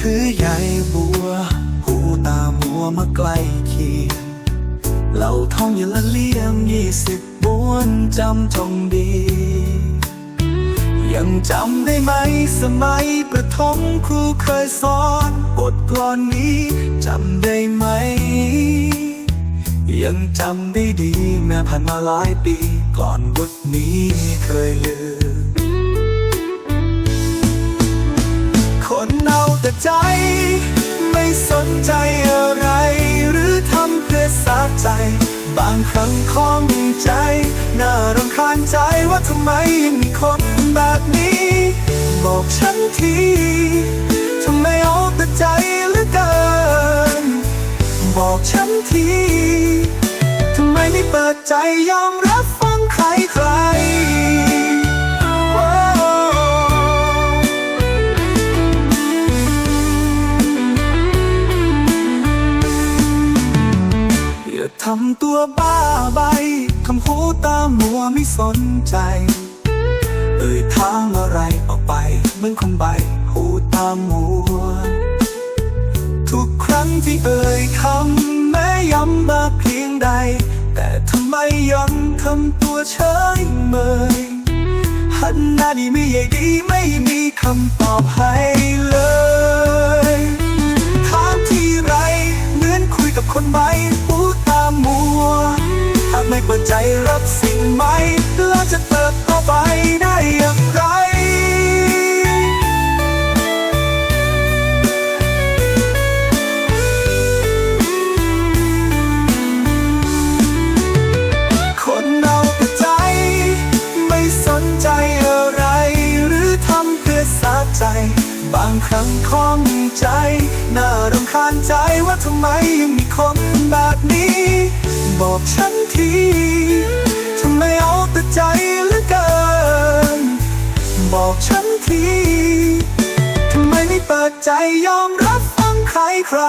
คือใยบัว หูตามัวมาใกล้เคียงเหล่าท้องอย่าละเลี่ยมยี่สิบบ้วนจำจงดี ยังจำได้ไหมสมัยประถมครูเคยสอนบทกลอนนี้จำได้ไหม ยังจำได้ดีแม้ผ่านมาหลายปีก่อนบทนี้เคยลืมางครั้งข้องใจ น่ารำคาญใจว่าทำไมยังมีคนแบบนี้ บอกฉันทีทำไมเอาแต่ใจเหลือเกิน บอกฉันทีทำไมไม่เปิดใจยอมรับำตัวบ้าใบทำหูตามัวไม่สนใจ เอ่ยทางอะไรออกไป เหมือนคนใบ หูตามัว ทุกครั้งที่เอ่ยคำแม้ย้ำมาเพียงใด แต่ทำไมยังทำตัวเฉยเมยหันหน้านี่ไม่ใหญ่ดีไม่มีคำตอบให้เลย เปิดใจรับสิ่งใหม่แล้วจะเติบโตไปได้อย่างไรคนเอาแต่ใจไม่สนใจอะไรหรือทำเพื่อสาใจบางครั้งข้องใจ น่ารำคาญใจว่าทำไมยังมีคนแบบนี้ บอกฉัน ทีทำไมเอาแต่ใจเหลือเกิน บอกฉันทีทำไมไม่เปิดใจยอมรับฟังใครใคร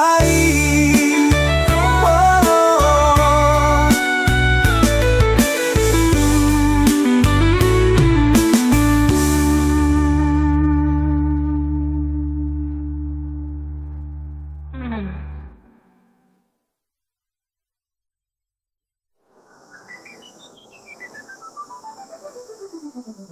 Mm-hmm.